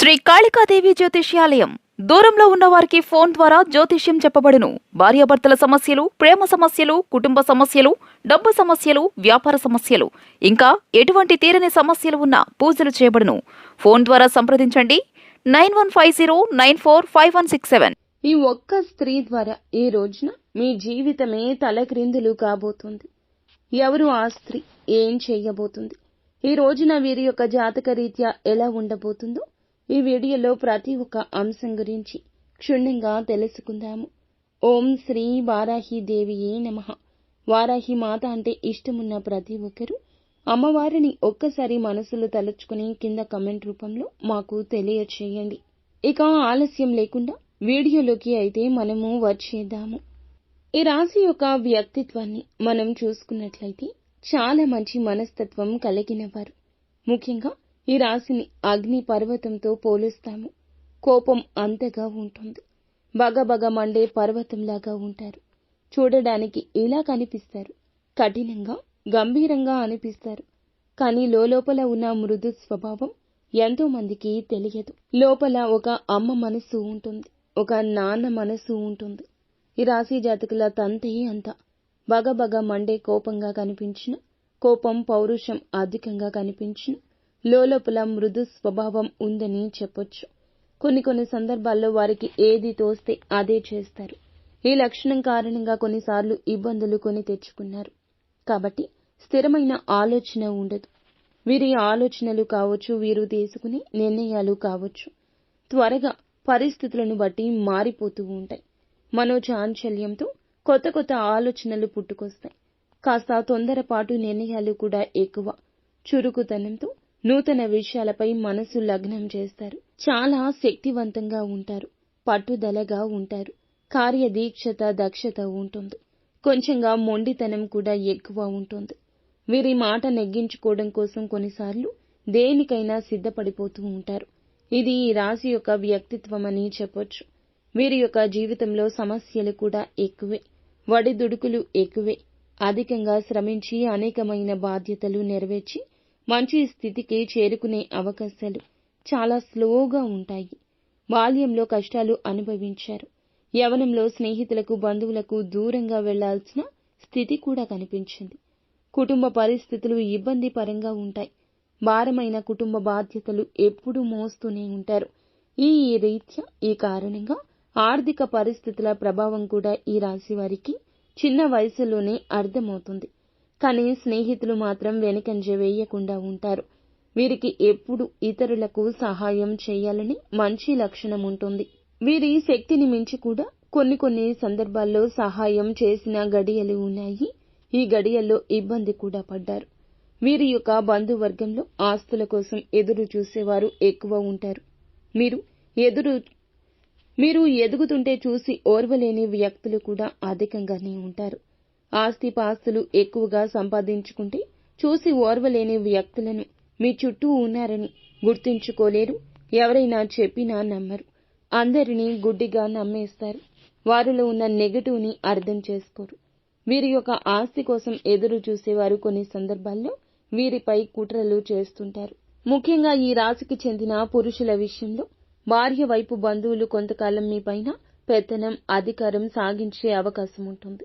శ్రీ కాళికాదేవి జ్యోతిష్యాలయం. దూరంలో ఉన్న వారికి ఫోన్ ద్వారా జ్యోతిష్యం చెప్పబడును. భార్యాభర్తల సమస్యలు ప్రేమ సమస్యలు కుటుంబ సమస్యలు డబ్బు సమస్యలు వ్యాపార సమస్యలు. ఇంకా ఎటువంటి తీరని సమస్యలు ఉన్నా పూజలు చేయబడును. ఫోన్ ద్వారా సంప్రదించండి. Nine one five zero nine four five one six seven. ఈ ఒక్క స్త్రీ ద్వారా ఈ రోజున మీ జీవితమే తలక్రిందులు కాబోతుంది. ఎవరు ఆ స్త్రీ? ఏం చేయబోతుంది? ఈ రోజున వీరి యొక్క జాతక రీత్యా ఎలా ఉండబోతుందో ఈ వీడియోలో ప్రతి ఒక్క అంశం గురించి క్షుణ్ణంగా తెలుసుకుందాము. ఓం శ్రీ వారాహి దేవియే నమ. వారాహి మాత అంటే ఇష్టమున్న ప్రతి ఒక్కరూ అమ్మవారిని ఒక్కసారి మనసులో తలుచుకుని కింద కమెంట్ రూపంలో మాకు తెలియచేయండి. ఇక ఆలస్యం లేకుండా వీడియోలోకి అయితే మనము వచ్చేద్దాము. ఈ రాశి యొక్క వ్యక్తిత్వాన్ని మనం చూసుకున్నట్లయితే చాలా మంచి మనస్తత్వం కలిగిన వారు. ముఖ్యంగా ఈ రాశిని అగ్ని పర్వతంతో పోలుస్తాము. కోపం అంతగా ఉంటుంది. బగబగ మండే పర్వతంలాగా ఉంటారు. చూడడానికి ఇలా కనిపిస్తారు. కఠినంగా గంభీరంగా అనిపిస్తారు. కానీ లోపల ఉన్న మృదు స్వభావం ఎంతో మందికి తెలియదు. లోపల ఒక అమ్మ మనసు ఉంటుంది. ఒక నాన్న మనసు ఉంటుంది. ఈ రాశి జాతకుల తంతే అంత. బగబగ మండే కోపంగా కనిపించిన కోపం పౌరుషం అధికంగా కనిపించిన లోపల మృదు స్వభావం ఉందని చెప్పొచ్చు. కొన్ని కొన్ని సందర్భాల్లో వారికి ఏది తోస్తే అదే చేస్తారు. ఈ లక్షణం కారణంగా కొన్నిసార్లు ఇబ్బందులు కొని తెచ్చుకున్నారు. కాబట్టి స్థిరమైన ఆలోచన ఉండదు. వీరి ఆలోచనలు కావచ్చు వీరు తీసుకునే నిర్ణయాలు కావచ్చు. త్వరగా పరిస్థితులను బట్టి మారిపోతూ ఉంటాయి. మనోచాంచల్యంతో కొత్త కొత్త ఆలోచనలు పుట్టుకొస్తాయి. కాస్త తొందరపాటు నిర్ణయాలు కూడా ఎక్కువ. చురుకుతనంతో నూతన విషయాలపై మనసు లగ్నం చేస్తారు. చాలా శక్తివంతంగా ఉంటారు. పట్టుదలగా ఉంటారు. కార్యదీక్షత దక్షత ఉంటుంది. కొంచెంగా మొండితనం కూడా ఎక్కువ ఉంటుంది. వీరి మాట నెగ్గించుకోవడం కోసం కొన్నిసార్లు దేనికైనా సిద్ధపడిపోతూ ఉంటారు. ఇది ఈ రాశి యొక్క వ్యక్తిత్వం అని చెప్పొచ్చు. వీరి యొక్క జీవితంలో సమస్యలు కూడా ఎక్కువే. వడిదుడుకులు ఎక్కువే. అధికంగా శ్రమించి అనేకమైన బాధ్యతలు నెరవేర్చి మంచి స్థితికి చేరుకునే అవకాశాలు చాలా స్లోగా ఉంటాయి. బాల్యంలో కష్టాలు అనుభవించారు. యవనంలో స్నేహితులకు బంధువులకు దూరంగా వెళ్ళాల్సిన స్థితి కూడా కనిపించింది. కుటుంబ పరిస్థితులు ఇబ్బంది పరంగా ఉంటాయి. భారమైన కుటుంబ బాధ్యతలు ఎప్పుడూ మోస్తూనే ఉంటారు. ఈ రీత్యా ఈ కారణంగా ఆర్థిక పరిస్థితుల ప్రభావం కూడా ఈ రాశి వారికి చిన్న వయసులోనే అర్థమవుతుంది. కానీ స్నేహితులు మాత్రం వెనుకంజ వేయకుండా ఉంటారు. వీరికి ఎప్పుడు ఇతరులకు సహాయం చేయాలని మంచి లక్షణం ఉంటుంది. వీరి శక్తిని మించి కూడా కొన్ని కొన్ని సందర్భాల్లో సహాయం చేసిన గడియలు ఉన్నాయి. ఈ గడియల్లో ఇబ్బంది కూడా పడ్డారు. వీరి యొక్క బంధువర్గంలో ఆస్తుల కోసం ఎదురు చూసేవారు ఎక్కువ ఉంటారు. మీరు ఎదురు మీరు ఎదుగుతుంటే చూసి ఓర్వలేని వ్యక్తులు కూడా అధికంగానే ఉంటారు. ఆస్తి పాస్తులు ఎక్కువగా సంపాదించుకుంటే చూసి ఓర్వలేని వ్యక్తులను మీ చుట్టూ ఉన్నారని గుర్తించుకోలేరు. ఎవరైనా చెప్పినా నమ్మరు. అందరినీ గుడ్డిగా నమ్మేస్తారు. వారిలో ఉన్న నెగటివ్ని అర్థం చేసుకోరు. వీరి యొక్క ఆస్తి కోసం ఎదురు చూసేవారు కొన్ని సందర్భాల్లో వీరిపై కుట్రలు చేస్తుంటారు. ముఖ్యంగా ఈ రాశికి చెందిన పురుషుల విషయంలో భార్య వైపు బంధువులు కొంతకాలం మీ పైన పెత్తనం అధికారం సాగించే అవకాశం ఉంటుంది.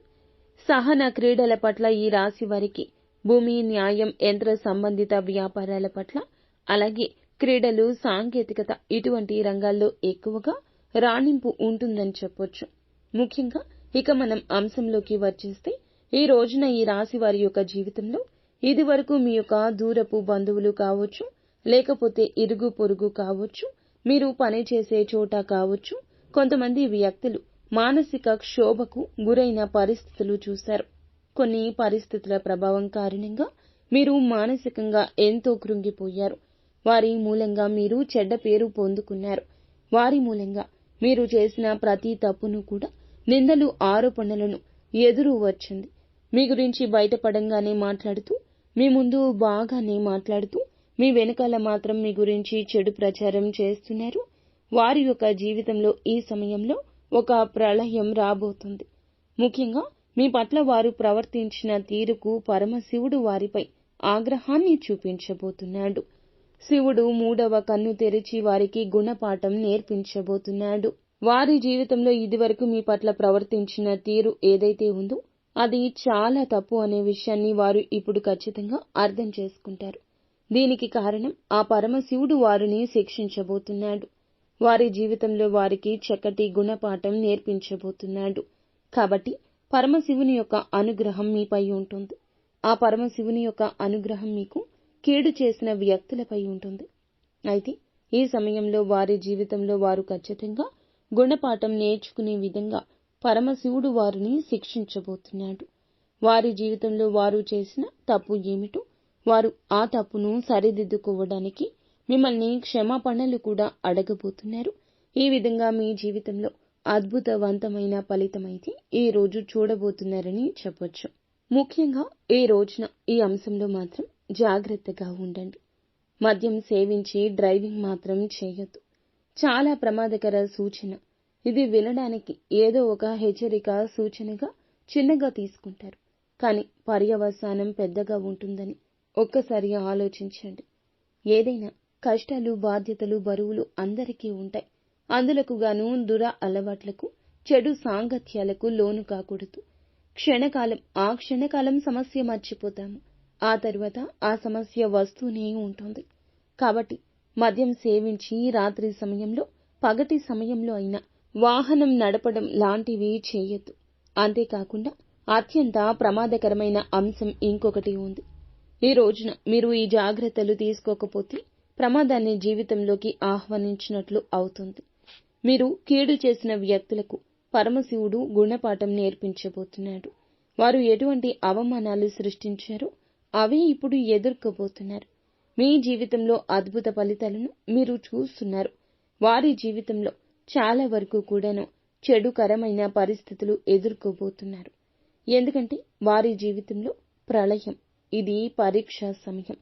సహన క్రీడల పట్ల ఈ రాశి వారికి భూమి న్యాయం యంత్ర సంబంధిత వ్యాపారాల పట్ల అలాగే క్రీడలు సాంకేతికత ఇటువంటి రంగాల్లో ఎక్కువగా రాణింపు ఉంటుందని చెప్పొచ్చు. ముఖ్యంగా ఇక మనం అంశంలోకి వచ్చేస్తే ఈ రోజున ఈ రాశి వారి యొక్క జీవితంలో ఇది వరకు మీ యొక్క దూరపు బంధువులు కావచ్చు లేకపోతే ఇరుగు పొరుగు కావచ్చు మీరు పనిచేసే చోట కావచ్చు కొంతమంది వ్యక్తులు మానసిక క్షోభకు గురైన పరిస్థితులు చూశారు. కొన్ని పరిస్థితుల ప్రభావం కారణంగా మీరు మానసికంగా ఎంతో కృంగిపోయారు. వారి మూలంగా మీరు చెడ్డ పేరు పొందుకున్నారు. వారి మూలంగా మీరు చేసిన ప్రతి తప్పును కూడా నిందలు ఆరోపణలను ఎదురు వచ్చింది. మీ గురించి బయటపడంగానే మాట్లాడుతూ మీ ముందు బాగానే మాట్లాడుతూ మీ వెనకాల మాత్రం మీ గురించి చెడు ప్రచారం చేస్తున్నారు. వారి యొక్క జీవితంలో ఈ సమయంలో ఒక ప్రళయం రాబోతుంది. ముఖ్యంగా మీ పట్ల వారు ప్రవర్తించిన తీరుకు పరమశివుడు వారిపై ఆగ్రహాన్ని చూపించబోతున్నాడు. శివుడు మూడవ కన్ను తెరిచి వారికి గుణపాఠం నేర్పించబోతున్నాడు. వారి జీవితంలో ఇదివరకు మీ పట్ల ప్రవర్తించిన తీరు ఏదైతే ఉందో అది చాలా తప్పు అనే విషయాన్ని వారు ఇప్పుడు ఖచ్చితంగా అర్థం చేసుకుంటారు. దీనికి కారణం ఆ పరమశివుడు వారిని శిక్షించబోతున్నాడు. వారి జీవితంలో వారికి చక్కటి గుణపాఠం నేర్పించబోతున్నాడు. కాబట్టి పరమశివుని యొక్క అనుగ్రహం మీపై ఉంటుంది. ఆ పరమశివుని యొక్క అనుగ్రహం మీకు కీడు చేసిన వ్యక్తులపై ఉంటుంది. అయితే ఈ సమయంలో వారి జీవితంలో వారు ఖచ్చితంగా గుణపాఠం నేర్చుకునే విధంగా పరమశివుడు వారిని శిక్షించబోతున్నాడు. వారి జీవితంలో వారు చేసిన తప్పు ఏమిటో వారు ఆ తప్పును సరిదిద్దుకోవడానికి మిమ్మల్ని క్షమాపణలు కూడా అడగబోతున్నారు. ఈ విధంగా మీ జీవితంలో అద్భుతవంతమైన ఫలితమైతే ఈ రోజు చూడబోతున్నారని చెప్పొచ్చు. ముఖ్యంగా ఈ రోజున ఈ అంశంలో మాత్రం జాగ్రత్తగా ఉండండి. మద్యం సేవించి డ్రైవింగ్ మాత్రం చేయొద్దు. చాలా ప్రమాదకర సూచన. ఇది వినడానికి ఏదో ఒక హెచ్చరిక సూచనగా చిన్నగా తీసుకుంటారు. కానీ పర్యవసానం పెద్దగా ఉంటుందని ఒక్కసారి ఆలోచించండి. ఏదైనా కష్టాలు బాధ్యతలు బరువులు అందరికీ ఉంటాయి. అందులకు గాను దుర అలవాట్లకు చెడు సాంగత్యాలకు లోను కాకూడదు. క్షణకాలం ఆ క్షణకాలం సమస్య మర్చిపోతాము. ఆ తరువాత ఆ సమస్య వస్తూనే ఉంటుంది. కాబట్టి మద్యం సేవించి రాత్రి సమయంలో పగటి సమయంలో అయినా వాహనం నడపడం లాంటివి చేయొద్దు. అంతేకాకుండా అత్యంత ప్రమాదకరమైన అంశం ఇంకొకటి ఉంది. ఈ రోజున మీరు ఈ జాగ్రత్తలు తీసుకోకపోతే ప్రమాదాన్ని జీవితంలోకి ఆహ్వానించినట్లు అవుతుంది. మీరు కీడు చేసిన వ్యక్తులకు పరమశివుడు గుణపాఠం నేర్పించబోతున్నాడు. వారు ఎటువంటి అవమానాలు సృష్టించారో అవే ఇప్పుడు ఎదుర్కోబోతున్నారు. మీ జీవితంలో అద్భుత ఫలితాలను మీరు చూస్తున్నారు. వారి జీవితంలో చాలా వరకు కూడాను చెడుకరమైన పరిస్థితులు ఎదుర్కోబోతున్నారు. ఎందుకంటే వారి జీవితంలో ప్రళయం ఇది పరీక్షా సమయం.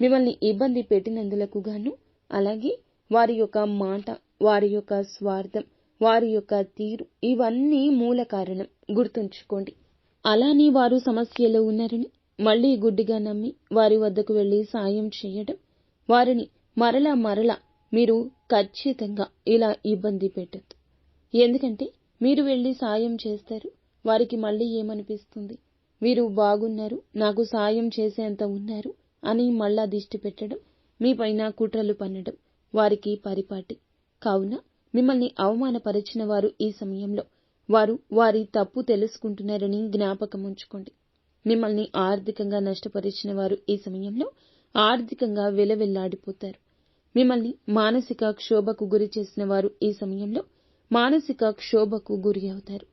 మిమ్మల్ని ఇబ్బంది పెట్టినందులకు గాను అలాగే వారి యొక్క మాట వారి యొక్క స్వార్థం వారి యొక్క తీరు ఇవన్నీ మూల కారణం. గుర్తుంచుకోండి. అలానే వారు సమస్యలో ఉన్నారని మళ్ళీ గుడ్డిగా నమ్మి వారి వద్దకు వెళ్ళి సాయం చేయడం వారిని మరలా మరలా మీరు ఖచ్చితంగా ఇలా ఇబ్బంది పెట్టద్దు. ఎందుకంటే మీరు వెళ్ళి సాయం చేస్తారు వారికి మళ్ళీ ఏమనిపిస్తుంది? వీరు బాగున్నారు నాకు సాయం చేసేంత ఉన్నారు అని మళ్ళా దిష్టి పెట్టడం మీపైన కుట్రలు పన్నడం వారికి పరిపాటి. కావున మిమ్మల్ని అవమానపరిచిన వారు ఈ సమయంలో. వారు వారి తప్పు తెలుసుకుంటున్నారని జ్ఞాపకం ఉంచుకోండి. మిమ్మల్ని ఆర్థికంగా నష్టపరిచిన వారు ఈ సమయంలో ఆర్థికంగా విలవిల్లాడిపోతారు. మిమ్మల్ని మానసిక క్షోభకు గురి చేసిన వారు ఈ సమయంలో మానసిక క్షోభకు గురి అవుతారు.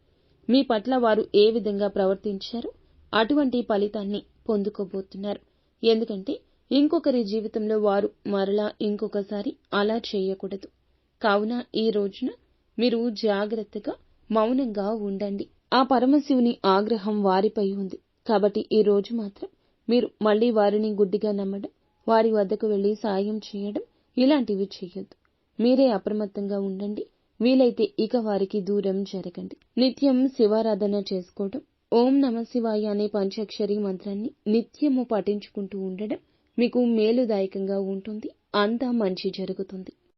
మీ పట్ల వారు ఏ విధంగా ప్రవర్తించారో అటువంటి ఫలితాన్ని పొందుకోబోతున్నారు. ఎందుకంటే ఇంకొకరి జీవితంలో వారు మరలా ఇంకొకసారి అలా చేయకూడదు. కావున ఈ రోజున మీరు జాగ్రత్తగా మౌనంగా ఉండండి. ఆ పరమశివుని ఆగ్రహం వారిపై ఉంది. కాబట్టి ఈ రోజు మాత్రం మీరు మళ్ళీ వారిని గుడ్డిగా నమ్మడం వారి వద్దకు వెళ్ళి సాయం చేయడం ఇలాంటివి చేయొద్దు. మీరే అప్రమత్తంగా ఉండండి. వీలైతే ఇక వారికి దూరం జరగండి. నిత్యం శివారాధన చేసుకోవడం ఓం నమ శివాయ అనే పంచాక్షరి మంత్రాన్ని నిత్యము పఠించుకుంటూ ఉండడం మీకు మేలుదాయకంగా ఉంటుంది. అంతా మంచి జరుగుతుంది.